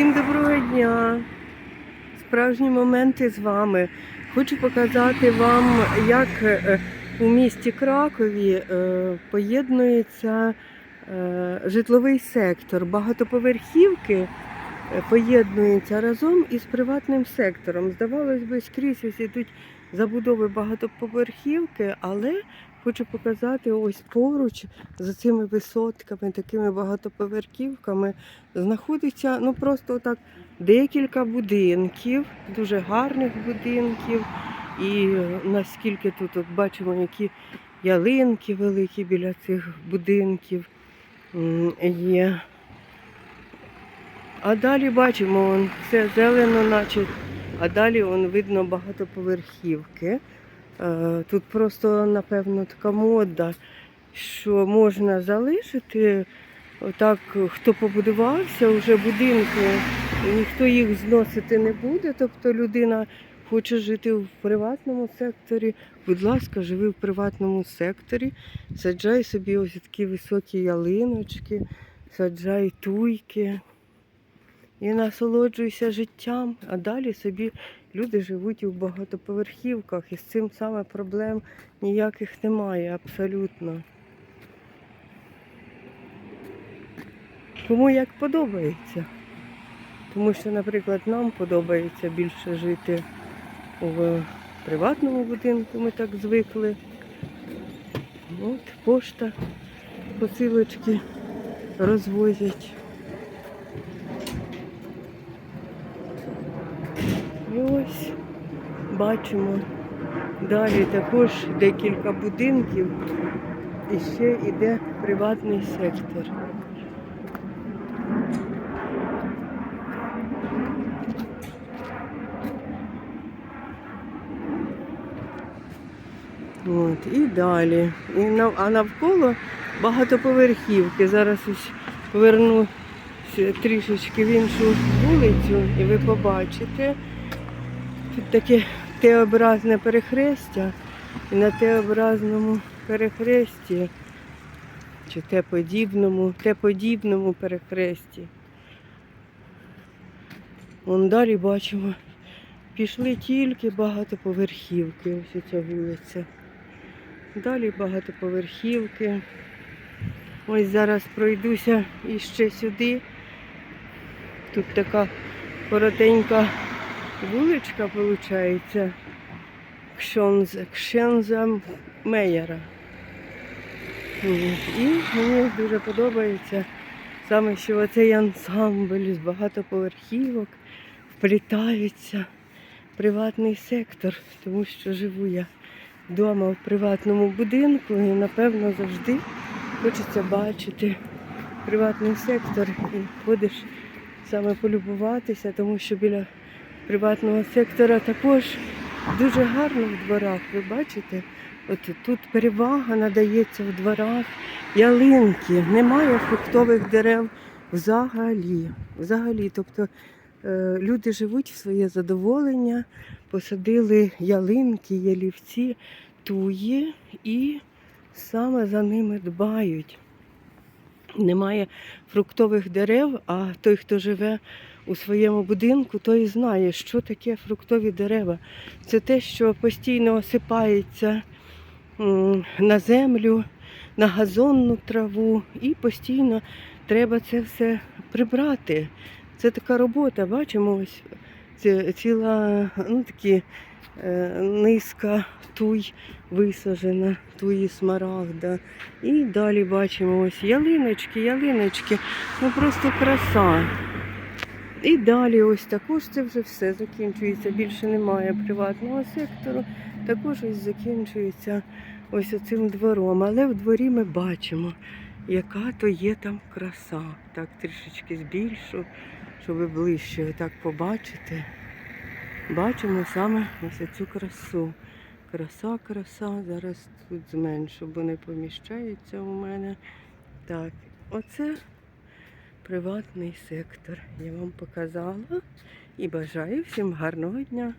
Всім доброго дня! Справжні моменти з вами. Хочу показати вам, як е, у місті Кракові е, поєднується е, житловий сектор. Багатоповерхівки поєднуються разом із приватним сектором. Здавалось би, скрізь ось ідуть забудови багатоповерхівки, але хочу показати ось поруч за цими висотками, такими багатоповерхівками знаходиться ну просто так декілька будинків, дуже гарних будинків. І наскільки тут от бачимо, які ялинки великі біля цих будинків є. А далі бачимо, все зелено, наче, а далі вон, видно багатоповерхівки. Е, Тут просто, напевно, така мода, що можна залишити Отак, хто побудувався, вже будинки, ніхто їх зносити не буде. Тобто людина хоче жити в приватному секторі. Будь ласка, живи в приватному секторі, саджай собі ось такі високі ялиночки, саджай туйки і насолоджуйся життям. А далі собі люди живуть у багатоповерхівках, і з цим саме проблем ніяких немає абсолютно. Кому як подобається. Тому що, наприклад, нам подобається більше жити в приватному будинку, ми так звикли. От, пошта, посилочки розвозять. І ось бачимо. Далі також декілька будинків і ще йде приватний сектор. От, і далі. І нав- а навколо багатоповерхівки. Зараз ось поверну трішечки в іншу вулицю, і ви побачите. Тут таке Т-образне перехрестя. І на Т-образному перехресті, чи Т-подібному, Т-подібному перехресті. Вон далі бачимо. Пішли тільки багатоповерхівки, ось ця вулиця. Далі багатоповерхівки. Ось зараз пройдуся іще сюди. Тут така коротенька вуличка, виходить. Кшонза, Кшенза Мейера. І мені дуже подобається саме, що оцей ансамбль з багатоповерхівок вплітаються в приватний сектор, тому що живу я вдома в приватному будинку і, напевно, завжди хочеться бачити приватний сектор і ходиш саме полюбуватися, тому що біля приватного сектора також дуже гарно в дворах. Ви бачите? От тут перевага надається в дворах ялинки, немає фруктових дерев взагалі. Взагалі, тобто е, люди живуть в своє задоволення, посадили ялинки, ялівці, туї і саме за ними дбають. Немає фруктових дерев, а той, хто живе у своєму будинку, той знає, що таке фруктові дерева. Це те, що постійно осипається на землю, на газонну траву, і постійно треба це все прибрати. Це така робота, бачимо, ось це ціла ну, такі, е, низка туй висаджена, туї смарагда. І далі бачимо ось ялиночки, ялиночки, ну просто краса. І далі ось також це вже все закінчується. Більше немає приватного сектору. Також ось закінчується ось оцим двором. Але в дворі ми бачимо, яка то є там краса. Так, трішечки збільшу, щоб ближче так побачити. Бачимо саме ось цю красу. Краса, краса. Зараз тут зменшу, бо не поміщається у мене. Так, оце приватний сектор. Я вам показала і бажаю всім гарного дня.